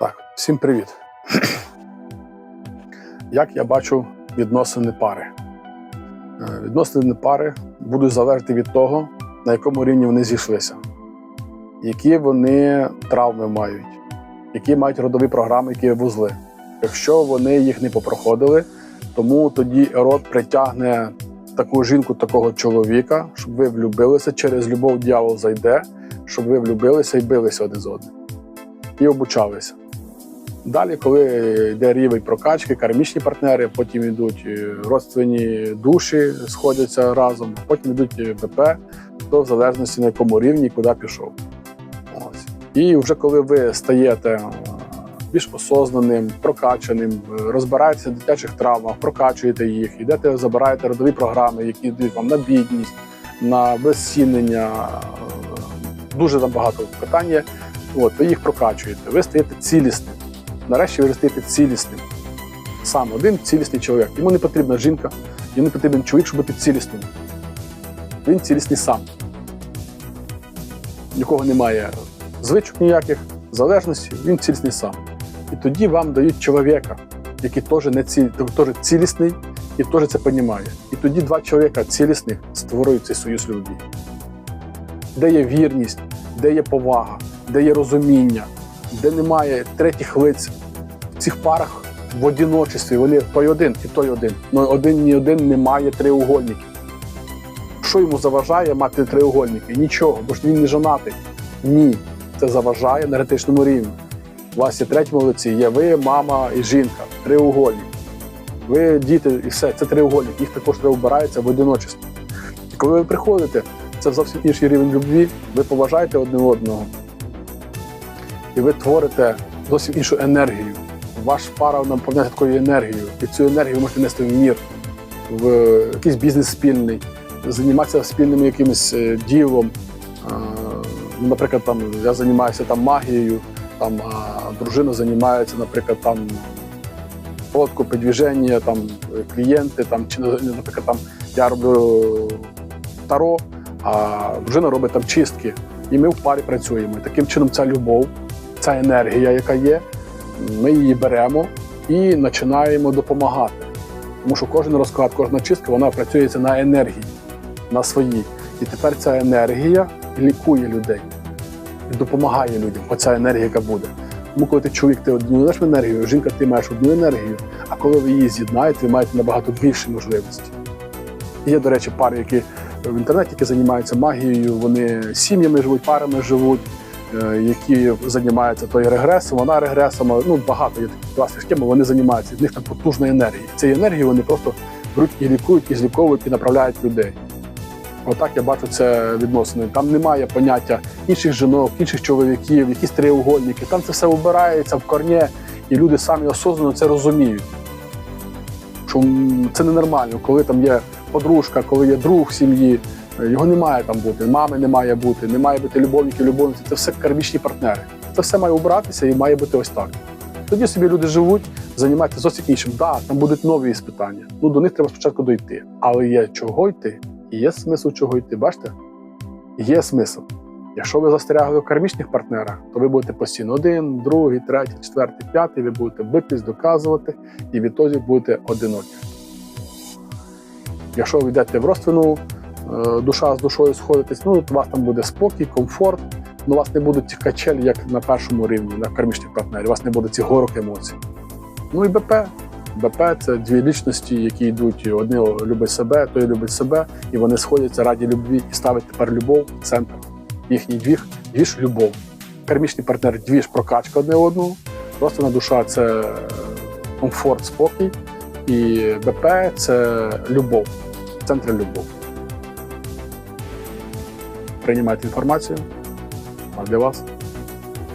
Так, всім привіт. Як я бачу відносини пари? Е, Відносини пари будуть залежати від того, на якому рівні вони зійшлися, які вони травми мають, які мають родові програми, які вузли. Якщо вони їх не попроходили, тому тоді род притягне таку жінку, такого чоловіка, щоб ви влюбилися, через любов дьявол зайде, щоб ви влюбилися і билися один з одним. І обучалися. Далі, коли йде рівень прокачки, кармічні партнери, потім йдуть е, родственні душі, сходяться разом, потім йдуть е, БП, то в залежності на якому рівні, куди пішов. Ось. І вже коли ви стаєте е, більш осознаним, прокачаним, розбираєтеся в дитячих травмах, прокачуєте їх, йдете, забираєте родові програми, які йдуть вам на бідність, на безцінення, дуже там багато питань. От, ви їх прокачуєте, ви стаєте цілісним. Нарешті ви стаєте цілісним. Сам один цілісний чоловік. Йому не потрібна жінка, йому не потрібен чоловік, щоб бути цілісним. Він цілісний сам. Нікого немає звичок ніяких, залежності, він цілісний сам. І тоді вам дають чоловіка, який теж не ціль, теж цілісний і теж це розуміє. І тоді два чоловіка цілісних створюють цей союз любві. Де є вірність, де є повага, де є розуміння, де немає третіх лиць. Цих парах в одиночестві вони той один і той один. Ну один ні один не має триугольників. Що йому заважає мати триугольники? Нічого, бо ж він не жонатий. Ні, це заважає енергетичному рівні. У вас є третьому лиці, є ви, мама і жінка, триугольник. Ви діти і все, це триугольник, їх також треба вбирається в одиночестві. Коли ви приходите, це зовсім інший рівень любві, ви поважаєте одне одного і ви творите зовсім іншу енергію. Ваш пара наповняється такою енергією, і цю енергію ви можете нести в мір, в якийсь бізнес спільний, займатися спільним якимось е, ділом. Наприклад, там я займаюся там магією, там а дружина займається, наприклад, там фотку, підвіження, там клієнти, там чи наприклад, там я роблю таро, а дружина робить там чистки. І ми в парі працюємо. І таким чином, ця любов, ця енергія, яка є, ми її беремо і починаємо допомагати. Тому що кожен розклад, кожна чистка, вона працюється на енергії, на своїй. І тепер ця енергія лікує людей і допомагає людям. Оця енергія, яка буде. Тому коли ти чоловік, ти одну маєш енергію, жінка, ти маєш одну енергію, а коли ви її з'єднаєте, ви маєте набагато більше можливості. Є, до речі, пари, які в інтернеті які займаються магією, вони сім'ями живуть, парами живуть, які займаються той регресом, вона регресом. Ну багато є таких класних схем, вони займаються. В них там потужна енергія. Цією енергією вони просто беруть і лікують, і зліковують, і направляють людей. Отак я бачу це відносини. Там немає поняття інших жінок, інших чоловіків, якісь триугольники. Там це все обирається в корні, і люди самі осознано це розуміють. Що це ненормально, коли там є подружка, коли є друг сім'ї, е, його не має там бути, мами не має бути, не має бути любовників, любовниці. Це все кармічні партнери. Це все має обратися і має бути ось так. Тоді собі люди живуть, займаються зовсім іншим. Так, да, там будуть нові іспитання. Ну до них треба спочатку дойти. Але є чого йти, і є смисл чого йти. Бачите? Є смисл. Якщо ви застрягли в кармічних партнерах, то ви будете постійно один, другий, третій, четвертий, п'ятий, ви будете битись, доказувати, і відтоді будете одинокі. Якщо ви йдете в е, душа з душою сходитесь, ну у вас там буде спокій, комфорт, але у вас не будуть ці качелі, як на першому рівні, на кармічних партнерів, у вас не буде цих горок емоцій. Ну і БП. БП це дві лічності, які йдуть, одне любить себе, той любить себе, і вони сходяться раді любві і ставить тепер любов в центр. Їхній двіж, двіж любов. Кармічний партнер двіж прокачка одне одного, просто на душа це комфорт, спокій, і БП це любов, центр любов. Приймайте інформацію а для вас.